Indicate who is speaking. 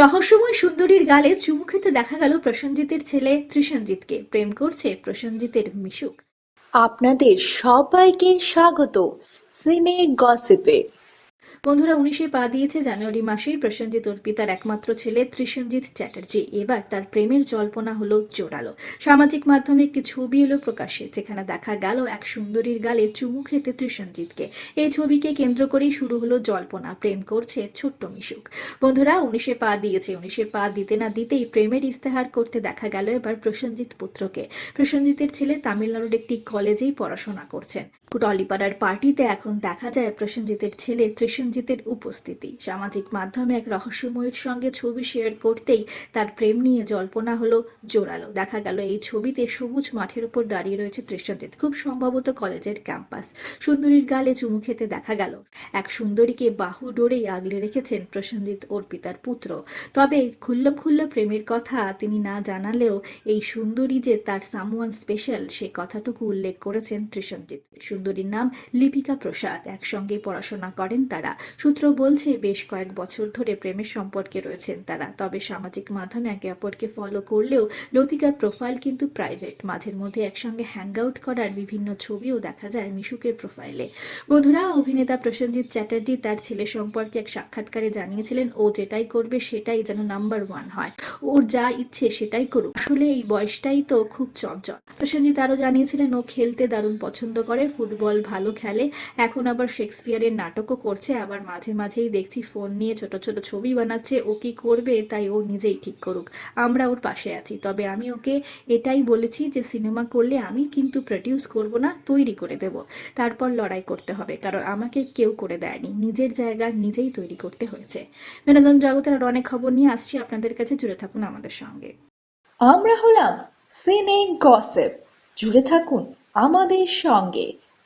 Speaker 1: রহস্যময় সুন্দরীর গালে চুমু খেতে দেখা গেল প্রসেনজিতের ছেলে ত্রিসঞ্জিতকে প্রেম করছে প্রসেনজিতের মিশুক।
Speaker 2: আপনাদের সবাইকে স্বাগত। সিনে গসিপে।
Speaker 1: বন্ধুরা উনিশে পা দিয়েছে জানুয়ারি মাসেই প্রসেনজিৎ অর্পিতার একমাত্র ছেলে ত্রিসঞ্জিত চ্যাটার্জি। এবার তার প্রেমের জল্পনা হলো জোরালো। সামাজিক মাধ্যমে একটি ছবি এলো প্রকাশ্যে, যেখানে দেখা গেল এক সুন্দরীর গালে চুমু খেতে ত্রিসঞ্জিতকে এই ছবিকে কেন্দ্র করেই শুরু হলো জল্পনা, প্রেম করছে ছোট্ট মিশুক। বন্ধুরা উনিশে পা দিয়েছে উনিশে পা দিতে না দিতেই প্রেমের ইস্তেহার করতে দেখা গেল এবার প্রসেনজিৎ পুত্রকে। প্রসেনজিতের ছেলে তামিলনাড়ুর একটি কলেজেই পড়াশোনা করছেন। টলিপাড়ার পার্টিতে এখন দেখা যায় প্রসেনজিতের ছেলে ত্রিসঞ্জিতের উপস্থিতি। সামাজিক মাধ্যমে এক রহস্যময়ের সঙ্গে ছবি শেয়ার করতেই তার প্রেম নিয়ে জল্পনা হলো জোরালো। দেখা গেল, এই ছবিতে সবুজ মাঠের উপর দাঁড়িয়ে রয়েছে ত্রিসঞ্জিত খুব সম্ভবত কলেজের ক্যাম্পাস। সুন্দরীর গালে চুমু খেতে দেখা গেল। এক সুন্দরীকে বাহু ডোরেই আগলে রেখেছেন প্রসেনজিৎ অর্পিতার পুত্র। তবে খুল্লম খুল্লা প্রেমের কথা তিনি না জানালেও এই সুন্দরী যে তার সামওয়ান স্পেশাল সে কথাটুকু উল্লেখ করেছেন ত্রিসঞ্জিত সুন্দরীর নাম লিপিকা প্রসাদ। একসঙ্গে পড়াশোনা করেন তারা। সূত্র বলছে, বেশ কয়েক বছর ধরে প্রেমের সম্পর্কে রয়েছেন তারা। তবে সামাজিক মাধ্যমে একে অপরকে ফলো করলেও লতিকার প্রোফাইল কিন্তু প্রাইভেট মাঝের মধ্যে একসঙ্গে হ্যাং আউট করার বিভিন্ন ছবিও দেখা যায় মিশুকের প্রোফাইলে বন্ধুরা, অভিনেতা প্রসেনজিৎ চ্যাটার্জি তার ছেলে সম্পর্কে এক সাক্ষাৎকারে জানিয়েছিলেন, ও যেটাই করবে সেটাই যেন নাম্বার ওয়ান হয়। ওর যা ইচ্ছে সেটাই করুক। আসলে এই বয়সটাই তো খুব চঞ্চল। প্রসেনজিৎ আরও জানিয়েছিলেন, ও খেলতে দারুণ পছন্দ করে ফুটবল ভালো খেলে। এখন আবার শেক্সপিয়ারের নাটকও করছে। আবার মাঝে মাঝেই দেখছি ফোন নিয়ে ছোট ছোট ছবি বানাচ্ছে। ও কি করবে তাই ও নিজেই ঠিক করুক। আমরা ওর পাশে আছি। তবে আমি ওকে এটাই বলেছি যে সিনেমা করলে আমি কিন্তু প্রডিউস করব না, তৈরি করে দেব। তারপর লড়াই করতে হবে। কারণ আমাকে কেউ করে দেয়নি। নিজের জায়গা নিজেই তৈরি করতে হয়েছে। বিনোদন জগতের আর অনেক খবর নিয়ে আসছি আপনাদের কাছে। জুড়ে থাকুন আমাদের সঙ্গে।
Speaker 2: আমরা হলাম সিনে গসিপ। জুড়ে থাকুন আমাদের সঙ্গে।